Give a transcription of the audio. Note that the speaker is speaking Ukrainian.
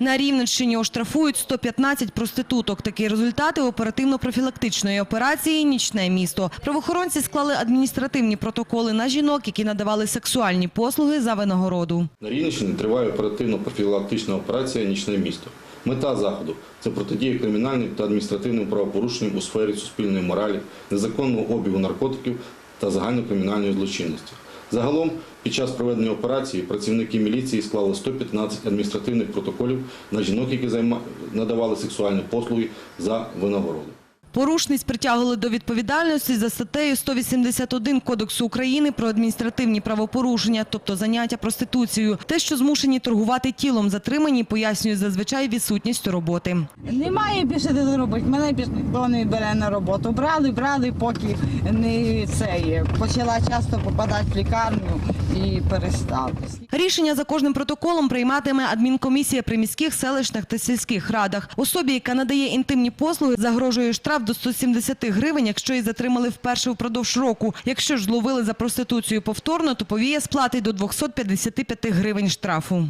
На Рівненщині оштрафують 115 проституток. Такі результати оперативно-профілактичної операції «Нічне місто». Правоохоронці склали адміністративні протоколи на жінок, які надавали сексуальні послуги за винагороду. На Рівненщині триває оперативно-профілактична операція Нічне місто. Мета заходу це протидія кримінальним та адміністративним правопорушенням у сфері суспільної моралі, незаконного обігу наркотиків та загальнокримінальної злочинності. Загалом, під час проведення операції працівники міліції склали 115 адміністративних протоколів на жінок, які надавали сексуальні послуги за винагороду. Порушниць притягували до відповідальності за статтею 181 Кодексу України про адміністративні правопорушення, тобто заняття проституцією. Те, що змушені торгувати тілом затримані, пояснюють зазвичай відсутністю роботи. Немає більше де робити. Мене ніхто не бере на роботу. Брали, брали, поки не це почала часто попадати в лікарню і перестали. Рішення за кожним протоколом прийматиме адмінкомісія при міських, селищних та сільських радах. Особі, яка надає інтимні послуги, загрожує штраф до 170 гривень, якщо її затримали вперше впродовж року. Якщо ж зловили за проституцію повторно, то повія сплатить до 255 гривень штрафу.